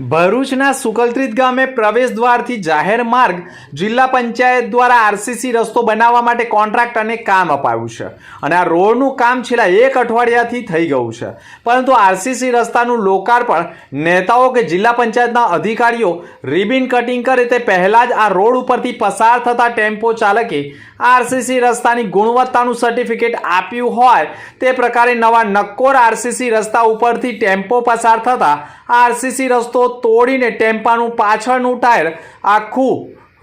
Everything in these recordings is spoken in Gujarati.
ભરૂચના સુકલત્રીત ગામે પ્રવેશ દ્વારથી જાહેર માર્ગ જિલ્લા પંચાયત દ્વારા આરસીસી રસ્તો બનાવવા માટે કોન્ટ્રાક્ટ અને કામ અપાયું છે. અને આ રોડનું કામ છેલ્લા એક અઠવાડિયાથી થઈ ગયું છે. પરંતુ આરસીસી રસ્તાનું લોકાર્પણ નેતાઓ કે જિલ્લા પંચાયતના અધિકારીઓ રિબિન કટિંગ કરે તે પહેલાં જ આ રોડ ઉપરથી પસાર થતા ટેમ્પો ચાલકે આરસીસી રસ્તાની ગુણવત્તાનું સર્ટિફિકેટ આપ્યું હોય તે પ્રકારે નવા નક્કોર આરસીસી રસ્તા ઉપરથી ટેમ્પો પસાર થતા આરસીસી રસ્તો તોડીને ટેમ્પાનું પાછળનું ટાયર આખું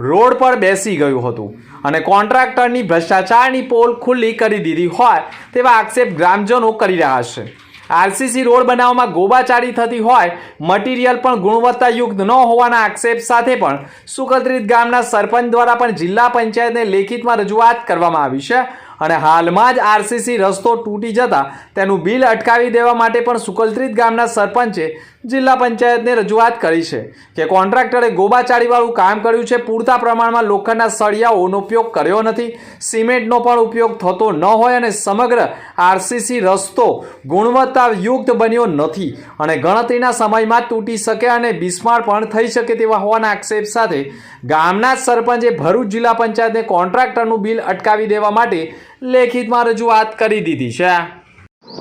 રોડ પર બેસી ગયું હતું અને કોન્ટ્રાક્ટરની ભ્રષ્ટાચારની પોલ ખુલ્લી કરી દીધી હોય તેવા આક્ષેપ ગ્રામજનો કરી રહ્યા છે. આરસીસી રોડ બનાવવામાં ગોબાચારી થતી હોય, મટીરિયલ પણ ગુણવત્તાયુક્ત ન હોવાના આક્ષેપ સાથે પણ સુકલત્રીત ગામના સરપંચ દ્વારા પણ જિલ્લા પંચાયતને લેખિતમાં રજૂઆત કરવામાં આવી છે. અને હાલમાં જ આરસીસી રસ્તો તૂટી જતા તેનું બિલ અટકાવી દેવા માટે પણ સુકલત્રીત ગામના સરપંચે જિલ્લા પંચાયતને રજૂઆત કરી છે કે કોન્ટ્રાક્ટરે ગોબાચાળીવાળું કામ કર્યું છે. પૂરતા પ્રમાણમાં લોખંડના સળિયાઓનો ઉપયોગ કર્યો નથી. સિમેન્ટનો પણ ઉપયોગ થતો ન હોય અને સમગ્ર આરસીસી રસ્તો ગુણવત્તાયુક્ત બન્યો નથી અને ગણતરીના સમયમાં તૂટી શકે અને બિસ્માર પણ થઈ શકે તેવા હોવાના આક્ષેપ સાથે ગામના સરપંચે ભરૂચ જિલ્લા પંચાયતને કોન્ટ્રાક્ટરનું બિલ અટકાવી દેવા માટે લેખિતમાં રજૂઆત કરી દીધી છે.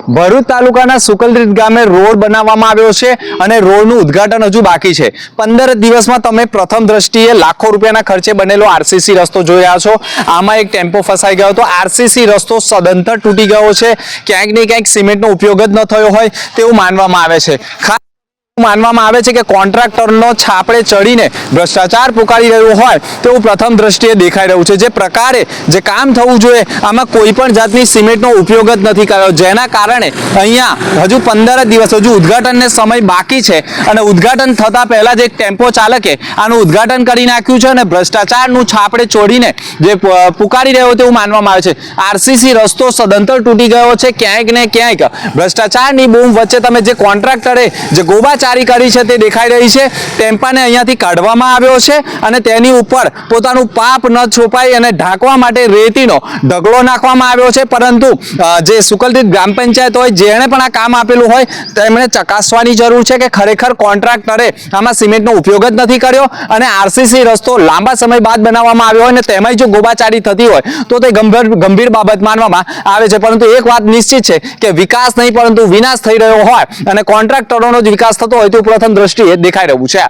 ભરૂચ તાલુકાના સુકલરીત ગામે રોડ બનાવવામાં આવ્યો છે અને રોડનું ઉદ્ઘાટન હજુ બાકી છે. પંદર દિવસમાં તમે પ્રથમ દ્રષ્ટિએ લાખો રૂપિયાના ખર્ચે બનેલો આરસીસી રસ્તો જોઈ રહ્યા છો. આમાં એક ટેમ્પો ફસાઈ ગયો હતો. આરસીસી રસ્તો સદંતર તૂટી ગયો છે. ક્યાંક ને ક્યાંક સિમેન્ટનો ઉપયોગ જ ન થયો હોય તેવું માનવામાં આવે છે. ખાસ માનવામાં આવે છે કે કોન્ટ્રાક્ટરનો છાપડે ચડીને ભ્રષ્ટાચાર પુકારી રહ્યો હોય તેવું પ્રથમ દ્રષ્ટિએ દેખાઈ રહ્યું છે. જે પ્રકારે જે કામ થવું જોઈએ, આમાં કોઈ પણ જાતની સિમેન્ટનો ઉપયોગ જ નથી કર્યો. જેના કારણે અહીંયા હજુ પંદર દિવસ, હજુ ઉદઘાટનને સમય બાકી છે અને ઉદ્ઘાટન થતા પહેલાં જ એક ટેમ્પો ચાલકે આનું ઉદ્ઘાટન કરી નાખ્યું છે અને ભ્રષ્ટાચારનું છાપડે ચોડીને જે પુકારી રહ્યો તેવું માનવામાં આવે છે. આરસીસી રસ્તો સદંતર તૂટી ગયો છે ક્યાંક ને ક્યાંક. ભ્રષ્ટાચારની બૂમ વચ્ચે તમે જે કોન્ટ્રાક્ટરે જે ગોબાચારી કરી છે, તે દેખાઈ રહી છે. ટેમ્પાને અહીંયાથી કાઢવામાં આવ્યો છે અને તેની ઉપર પોતાનું પાપ ન છુપાય અને ઢાંકવા માટે રેતીનો ઢગલો નાખવામાં આવ્યો છે. પરંતુ જે સુકલદીત ગ્રામ પંચાયત હોય, જેણે પણ આ કામ આપેલું હોય, તેમણે ચકાસવાની જરૂર છે કે ખરેખર કોન્ટ્રાક્ટરે આમાં સિમેન્ટનો ઉપયોગ જ નથી કર્યો અને આરસીસી રસ્તો લાંબા સમય બાદ બનાવવામાં આવ્યો હોય અને તેમાંય જો ગોબાચારી થતી હોય, તો તે ગંભીર ગંભીર બાબત માનવામાં આવે છે. પરંતુ એક વાત નિશ્ચિત છે કે વિકાસ નહીં, પરંતુ વિનાશ થઈ રહ્યો હોય અને કોન્ટ્રાક્ટરોનો જ વિકાસ થતો હોય તો પ્રથમ દ્રષ્ટિએ દેખાઈ રહ્યું છે.